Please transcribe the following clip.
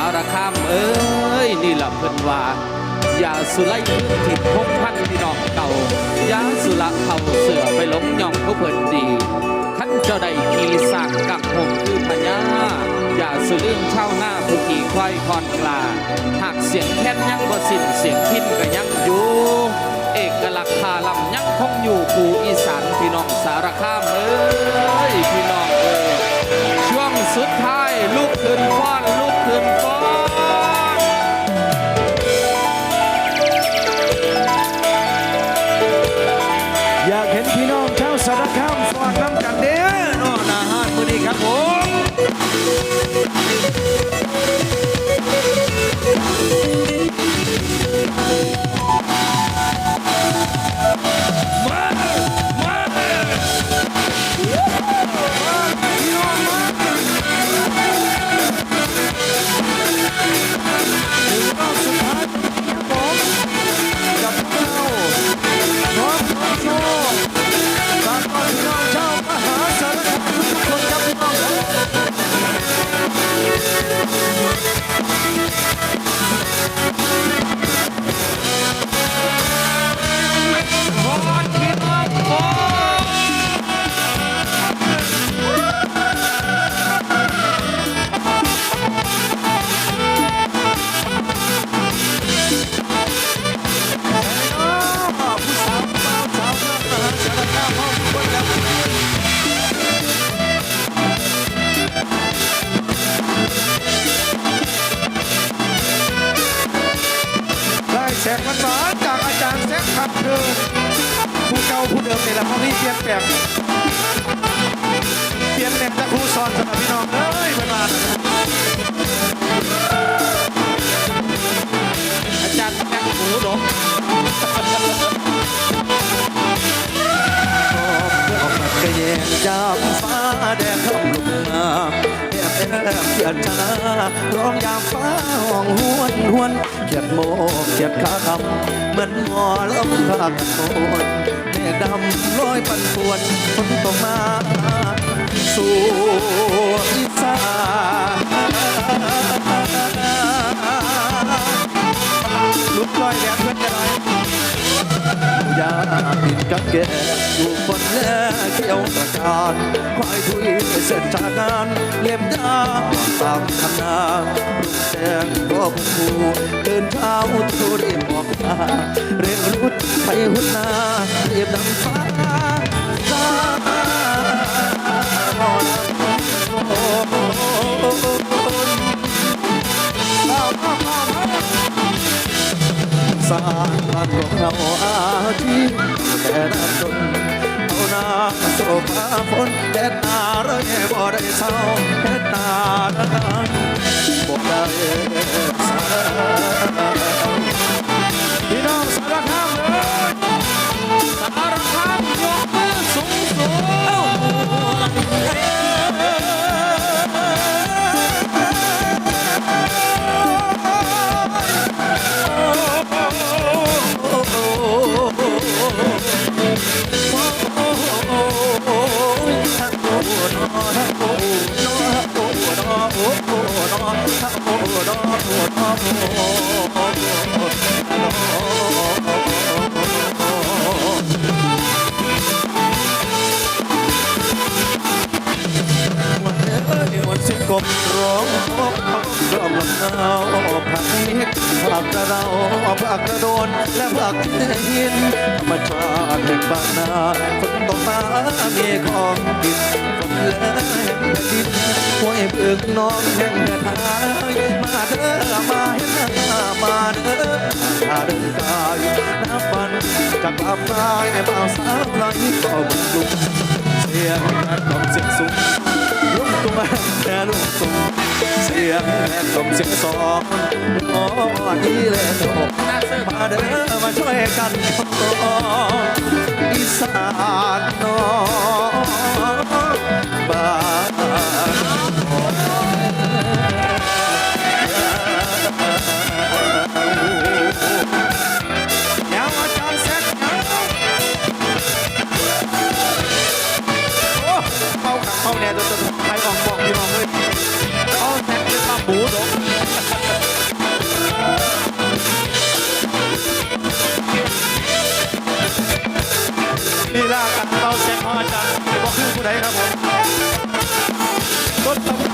ารคามเอ้ยนี่ละเพิ่นว่า อย่าสุไลพื้นถิ่นพงพันพี่น้องเก่าอย่าสุละเผาเสือไปหลงย่องผู้เพิ่นดีขันเจ้าได้ขี่สร้างกักหงคือพญาอย่าสุลืมเช่าหน้าผู้ขี่ควายคอนกลาหากเสียงแค้นยังบ่สิ้นเสียงพินก็ยังอยู่เอกลักษณ์คาลำยังคงอยู่กูอีสานพี่น้องสารคามเอ้ยพี่น้องเอ้ยช่วงสุดท้ายลุกขึ้นฟ้อนลุารคามฟอนน้ำกันเด้อ ครับคือผู้เก่าผู้เดิมนี่แหละเขาที่เปลี่ยนแปลงเปลี่ยนแปลงจากครูสอนสำหรับพี่น้องเอ้ยเวลาอ เขียดชนะร้องยามฟ้าห้องหวนหวนเขียดโมเขียดขาคำเหมือนหมอลำภาคโคนเมฆดำลอยปันป่วนฝนตกมาสู่อีสานลุกลอยแดดเพื่อนกันหน่อยยาปิดกับแกอยู่บนแลเขียวตะการ ควายทุยไปเส้นทางงานเลี่ยมยาตามคำนาดุแสงรอบผูเดินเท้าทุเรียบอกตาเร่งรุดไปหุ่นนาเรียบดังฟ้าซาหมอลำโอ้เอาเอาเอาเอาสร้างบ้านของเราอาชีพแต่น้ำจน เอาหน้าโซฟาฝนเดดหนาเรื่อยบ่ได้เศร้าเดดหนาดังบ่ได้เศร้า กบร้องพบรอบลำนาวผักเล็กผักกระเดาผักกระโดนและผักหินธรรมชาติแห่งบ้านนาฝนตกมามีของกินฝนและแผ่นดินห้วยเบิกน้องแห่งเดินทางมาเด้อมา นหน้ามาเด้อมาเดินกายน้ำมันจากลำนายบ่าวสาวไหลก็บุญลุกเสียงการกล่อมเสียงสูงลุกตุ้มแม่ลุกตุ้มเสียงแม่ตุ้มเสียงสองโอ้ดีเลยโตมาเด้อมาช่วยกันอีสานน้องบ้าน ผู้ใดครับผมต้นตำ